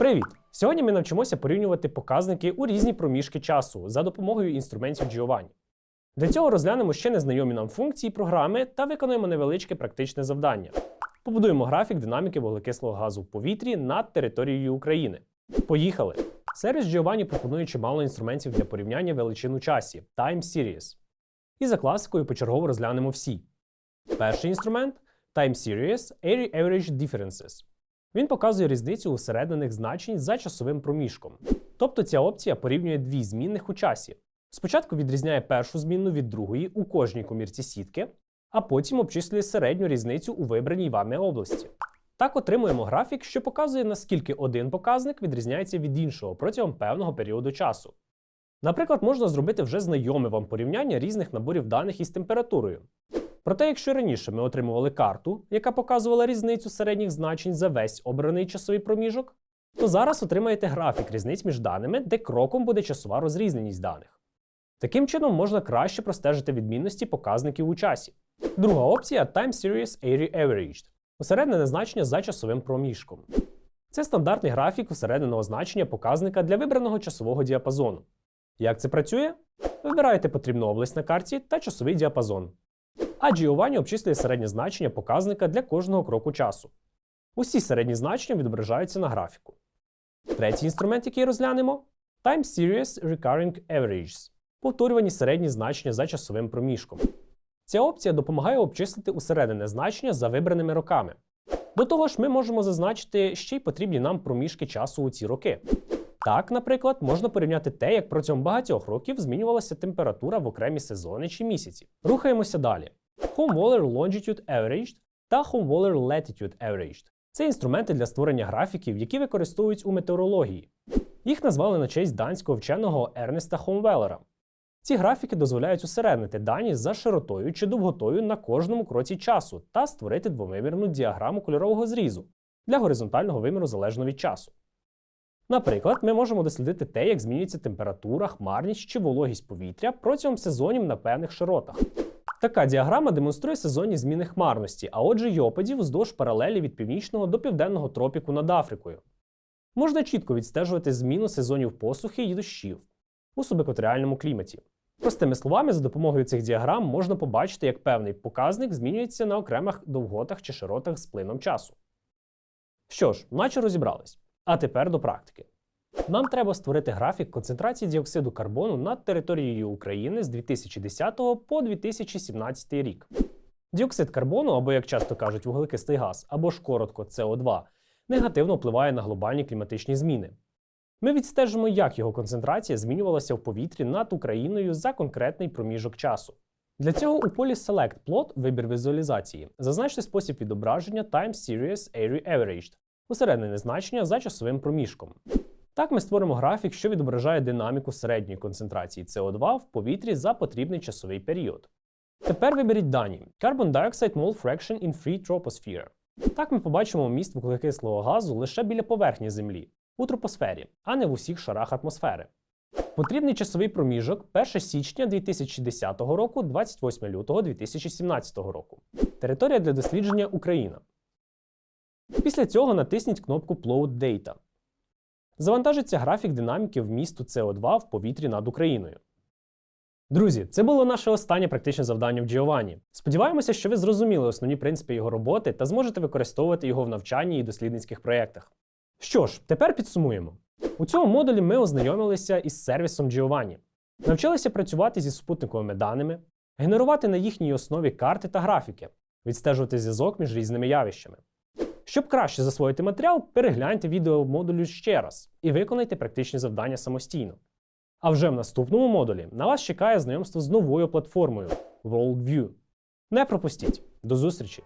Привіт! Сьогодні ми навчимося порівнювати показники у різні проміжки часу за допомогою інструментів Giovanni. Для цього розглянемо ще незнайомі нам функції програми та виконуємо невеличке практичне завдання. Побудуємо графік динаміки вуглекислого газу в повітрі над територією України. Поїхали! Сервіс Giovanni пропонує чимало інструментів для порівняння величин у часі Time Series. І за класикою почергово розглянемо всі. Перший інструмент Time Series Area Average Differences. Він показує різницю усереднених значень за часовим проміжком. Тобто ця опція порівнює дві змінних у часі. Спочатку відрізняє першу змінну від другої у кожній комірці сітки, а потім обчислює середню різницю у вибраній вами області. Так отримуємо графік, що показує, наскільки один показник відрізняється від іншого протягом певного періоду часу. Наприклад, можна зробити вже знайоме вам порівняння різних наборів даних із температурою. Проте, якщо раніше ми отримували карту, яка показувала різницю середніх значень за весь обраний часовий проміжок, то зараз отримаєте графік різниць між даними, де кроком буде часова розрізненість даних. Таким чином можна краще простежити відмінності показників у часі. Друга опція Time Series Area Averaged усереднене значення за часовим проміжком. Це стандартний графік усередненого значення показника для вибраного часового діапазону. Як це працює? Вибираєте потрібну область на карті та часовий діапазон. А Giovanni обчислює середнє значення показника для кожного кроку часу. Усі середні значення відображаються на графіку. Третій інструмент, який розглянемо Time Series Recurring Averages повторювані середні значення за часовим проміжком. Ця опція допомагає обчислити усередине значення за вибраними роками. До того ж, ми можемо зазначити ще й потрібні нам проміжки часу у ці роки. Так, наприклад, можна порівняти те, як протягом багатьох років змінювалася температура в окремі сезони чи місяці. Рухаємося далі. Homewaller Longitude Averaged та Homewaller Latitude Averaged це інструменти для створення графіків, які використовують у метеорології. Їх назвали на честь данського вченого Ернеста Хомвелера. Ці графіки дозволяють усереднити дані за широтою чи довготою на кожному кроці часу та створити двомимірну діаграму кольорового зрізу для горизонтального виміру залежно від часу. Наприклад, ми можемо дослідити те, як змінюється температура, хмарність чи вологість повітря протягом сезонів на певних широтах. Така діаграма демонструє сезонні зміни хмарності, а отже, й опадів вздовж паралелі від північного до південного тропіку над Африкою. Можна чітко відстежувати зміну сезонів посухи і дощів у субекваторіальному кліматі. Простими словами, за допомогою цих діаграм можна побачити, як певний показник змінюється на окремих довготах чи широтах з плином часу. Що ж, наче розібрались. А тепер до практики. Нам треба створити графік концентрації діоксиду карбону над територією України з 2010 по 2017 рік. Діоксид карбону, або, як часто кажуть, вуглекислий газ, або ж коротко СО2, негативно впливає на глобальні кліматичні зміни. Ми відстежимо, як його концентрація змінювалася в повітрі над Україною за конкретний проміжок часу. Для цього у полі Select Plot вибір візуалізації зазначте спосіб відображення Time Series Area Averaged усереднене значення за часовим проміжком. Так ми створимо графік, що відображає динаміку середньої концентрації СО2 в повітрі за потрібний часовий період. Тепер виберіть дані Carbon Dioxide Mole Fraction in Free Troposphere. Так ми побачимо міст вуглекислого газу лише біля поверхні Землі у тропосфері, а не в усіх шарах атмосфери. Потрібний часовий проміжок 1 січня 2010 року, 28 лютого 2017 року. Територія для дослідження Україна. Після цього натисніть кнопку Plot Data. Завантажиться графік динаміки вмісту СО2 в повітрі над Україною. Друзі, це було наше останнє практичне завдання в Giovanni. Сподіваємося, що ви зрозуміли основні принципи його роботи та зможете використовувати його в навчанні і дослідницьких проєктах. Що ж, тепер підсумуємо. У цьому модулі ми ознайомилися із сервісом Giovanni, навчилися працювати зі супутниковими даними, генерувати на їхній основі карти та графіки, відстежувати зв'язок між різними явищами. Щоб краще засвоїти матеріал, перегляньте відео модулю ще раз і виконайте практичні завдання самостійно. А вже в наступному модулі на вас чекає знайомство з новою платформою WorldView. Не пропустіть! До зустрічі!